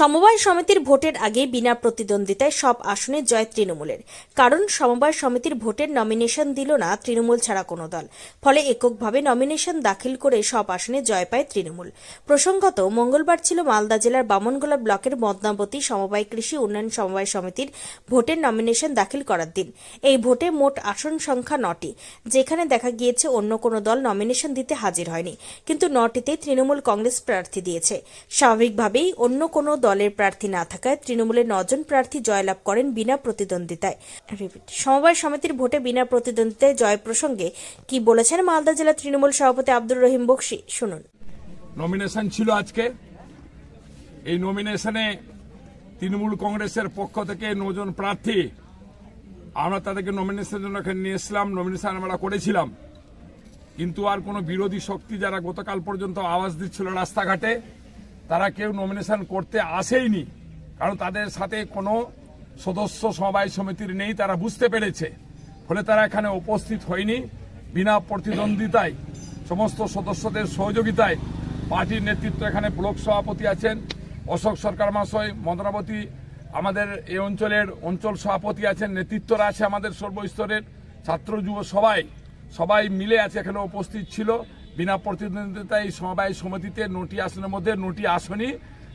সমবায় সমিতির ভোটের আগে বিনা প্রতিদ্বন্দ্বিতায় সব আসনে জয় তৃণমূলের। কারণ, সমবায় সমিতির ভোটের নমিনেশন দিল না তৃণমূল ছাড়া কোনো দল। ফলে এককভাবে নমিনেশন দাখিল করে সব আসনে জয় পায় তৃণমূল। প্রসঙ্গত, মঙ্গলবার ছিল মালদা জেলার বামনগোলা ব্লকের মদনাবতী সমবায় কৃষি উন্নয়ন সমবায় সমিতির ভোটের নমিনেশন দাখিল করার দিন। এই ভোটে মোট আসন সংখ্যা নটি, যেখানে দেখা গিয়েছে অন্য কোনো দল নমিনেশন দিতে হাজির হয়নি। কিন্তু নটিতে তৃণমূল কংগ্রেস প্রার্থী দিয়েছে। স্বাভাবিকভাবেই অন্য কোনো দলের প্রার্থী না থাকায় তৃণমূলের নজন প্রার্থী জয়লাভ করেন বিনা প্রতিদ্বন্দ্বিতায়। সমবায় সমিতির ভোটে বিনা প্রতিদ্বন্দ্বিতায় জয় প্রসঙ্গে কি বলেছেন মালদা জেলা তৃণমূল সভাপতি আব্দুর রহিম বক্সি? শুনুন। নমিনেশন ছিল আজকে। এই নমিনেশনে তৃণমূল কংগ্রেসের পক্ষ থেকে নজন প্রার্থী। আমরা তাদেরকে নমিনেশনের জন্য এখানে নিয়ে এসলাম নমিনেশন আমরা করেছিলাম। কিন্তু আর কোনো বিরোধী শক্তি যারা গতকাল পর্যন্ত আওয়াজ দিচ্ছিল রাস্তাঘাটে তারা কেউ নমিনেশন করতে আসেইনি, কারণ তাদের সাথে কোনো সদস্য সমবায় সমিতির নেই, তারা বুঝতে পেরেছে। ফলে তারা এখানে উপস্থিত হয়নি। বিনা প্রতিদ্বন্দ্বিতায় সমস্ত সদস্যদের সহযোগিতায় পার্টির নেতৃত্ব এখানে ব্লক সভাপতি আছেন। অশোক সরকার মহাশয় মদনাবতী আমাদের এই অঞ্চলের অঞ্চল সভাপতি আছেন, নেতৃত্বরা আছে আমাদের সর্বস্তরের ছাত্র যুব সবাই। সবাই মিলে আছে, এখানে উপস্থিত ছিল। বিনা প্রতিদ্বন্দ্বিতায় সমবায় সমিতিতে নটি আসনের মধ্যে নটি আসনই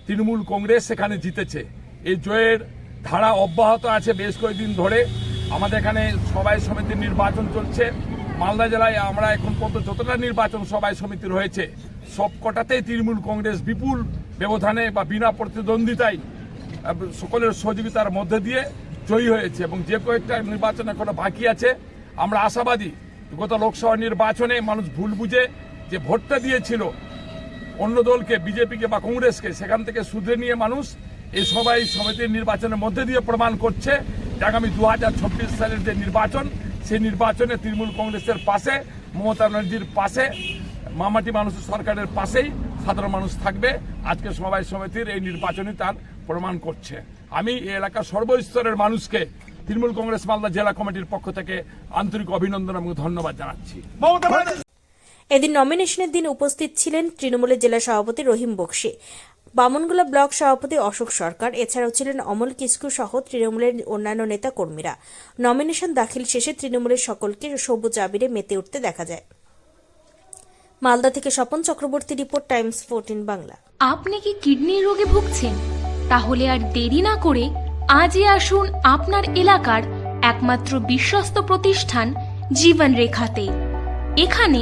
তৃণমূল কংগ্রেস সেখানে জিতেছে। এই জয়ের ধারা অব্যাহত আছে বেশ কয়েকদিন ধরে। আমাদের এখানে সবাই সমিতির নির্বাচন চলছে। মালদা জেলায় আমরা এখন পর্যন্ত যতটা নির্বাচন সবাই সমিতির হয়েছে সব কটাতেই তৃণমূল কংগ্রেস বিপুল ব্যবধানে বা বিনা প্রতিদ্বন্দ্বিতায় সকলের সহযোগিতার মধ্যে দিয়ে জয়ী হয়েছে এবং যে কয়েকটা নির্বাচন এখনও বাকি আছে, আমরা আশাবাদী, গত লোকসভা নির্বাচনে মানুষ ভুল বুঝে যে ভোটটা দিয়েছিল অন্য দলকে, বিজেপিকে বা কংগ্রেসকে, সেখান থেকে শুধরে নিয়ে মানুষ এই সবাই সমিতির নির্বাচনের মধ্যে দিয়ে প্রমাণ করছে যে আগামী দু সালের যে নির্বাচন, সেই নির্বাচনে তৃণমূল কংগ্রেসের পাশে, মমতা ব্যানার্জির পাশে, মামাটি মানুষ সরকারের পাশেই সাধারণ মানুষ থাকবে। আজকে সমবায় সমিতির এই নির্বাচনই তার প্রমাণ করছে। আমি এই এলাকার সর্বস্তরের মানুষকে তৃণমূল কংগ্রেস মালদা জেলা কমিটির পক্ষ থেকে আন্তরিক অভিনন্দন এবং ধন্যবাদ জানাচ্ছি। এদিন নমিনেশনের দিন উপস্থিত ছিলেন তৃণমূলের জেলা সভাপতি রহিম বক্সি, বামনগোলা ব্লক সভাপতি অশোক সরকার, এছাড়াও ছিলেন অমল কিস্কু সহ তৃণমূলের অন্যান্য নেতা কর্মীরা নমিনেশন দাখিল শেষে তৃণমূলের সকলকে সবুজ আবিরে মেতে উঠতে দেখা যায়। মালদা থেকে Swapan Chakraborty report, Times fourteen Bangla. আপনি কি কিডনির রোগে ভুগছেন? তাহলে আর দেরি না করে আজই আসুন আপনার এলাকার একমাত্র বিশ্বস্ত প্রতিষ্ঠান জীবন রেখাতে এখানে